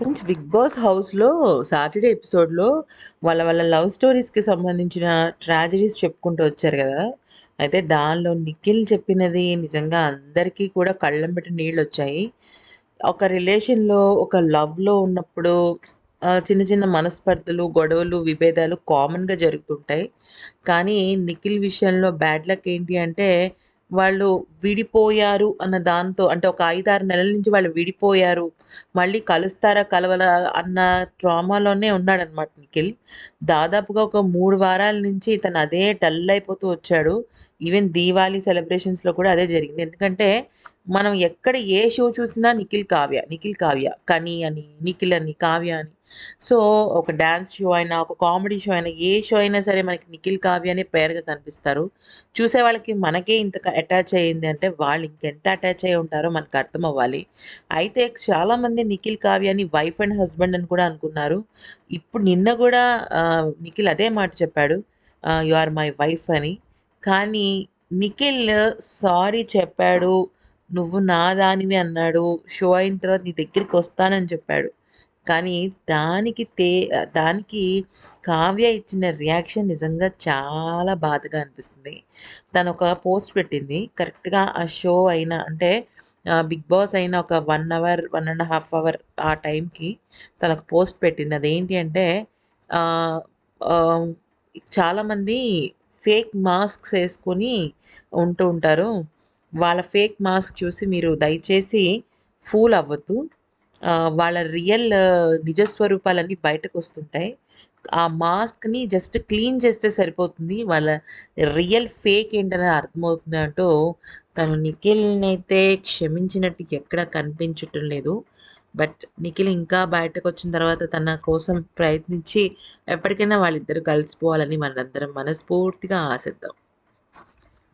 Friends big Boss హౌస్లో Saturday ఎపిసోడ్లో వాళ్ళ వాళ్ళ లవ్ స్టోరీస్కి సంబంధించిన ట్రాజడీస్ చెప్పుకుంటూ వచ్చారు కదా. అయితే దానిలో నిఖిల్ చెప్పినది నిజంగా అందరికీ కూడా కళ్ళం పెట్టి నీళ్ళు వచ్చాయి. ఒక రిలేషన్లో ఒక లవ్లో ఉన్నప్పుడు చిన్న చిన్న మనస్పర్ధలు గొడవలు విభేదాలు కామన్గా జరుగుతుంటాయి. కానీ నిఖిల్ విషయంలో బ్యాడ్ లక్ ఏంటి అంటే వాళ్ళు విడిపోయారు అన్న దాంతో అంటే ఒక ఐదారు నెలల నుంచి వాళ్ళు విడిపోయారు. మళ్ళీ కలుస్తారా కలవరా అన్న ట్రామాలోనే ఉన్నాడనమాట నిఖిల్. దాదాపుగా ఒక మూడు వారాల నుంచి తను అదే డల్ అయిపోతూ వచ్చాడు. ఈవెన్ దీవాళీ సెలబ్రేషన్స్లో కూడా అదే జరిగింది. ఎందుకంటే మనం ఎక్కడ ఏ షో చూసినా నిఖిల్ కావ్య నిఖిల్ కావ్య కని అని నిఖిల్ అని కావ్య అని సో ఒక డ్యాన్స్ షో అయినా ఒక కామెడీ షో అయినా ఏ షో అయినా సరే మనకి నిఖిల్ కావ్య అనే పేరుగా కనిపిస్తారు. చూసే వాళ్ళకి మనకే ఇంత అటాచ్ అయ్యింది అంటే వాళ్ళు ఇంకెంత అటాచ్ అయి ఉంటారో మనకు అర్థం అవ్వాలి. అయితే చాలామంది నిఖిల్ కావ్యాని వైఫ్ అండ్ హస్బెండ్ అని కూడా అనుకున్నారు. ఇప్పుడు నిన్న కూడా నిఖిల్ అదే మాట చెప్పాడు. యు ఆర్ మై వైఫ్ అని. కానీ నిఖిల్ సారీ చెప్పాడు నువ్వు నా దానివి అన్నాడు. షో అయిన తర్వాత నీ దగ్గరికి వస్తానని చెప్పాడు. కానీ దానికి తే దానికి కావ్య ఇచ్చిన రియాక్షన్ నిజంగా చాలా బాధగా అనిపిస్తుంది. తను ఒక పోస్ట్ పెట్టింది. కరెక్ట్గా ఆ షో అయిన అంటే బిగ్ బాస్ అయిన ఒక one hour one and half hour ఆ టైంకి తనకు పోస్ట్ పెట్టింది. అదేంటి అంటే చాలామంది ఫేక్ మాస్క్స్ వేసుకొని ఉంటూ ఉంటారు. వాళ్ళ ఫేక్ మాస్క్ చూసి మీరు దయచేసి ఫూల్ అవ్వద్దు. వాళ్ళ రియల్ నిజస్వరూపాలన్నీ బయటకు వస్తుంటాయి ఆ మాస్క్ని జస్ట్ క్లీన్ చేస్తే సరిపోతుంది. వాళ్ళ రియల్ ఫేక్ ఏంటనేది అర్థమవుతుంది అంటూ తను నిఖిల్ని అయితే క్షమించినట్టు ఎక్కడ కనిపించటం లేదు. బట్ నిఖిల్ ఇంకా బయటకు వచ్చిన తర్వాత తన కోసం ప్రయత్నించి ఎప్పటికైనా వాళ్ళిద్దరు కలిసిపోవాలని మనందరం మనస్ఫూర్తిగా ఆశిద్దాం.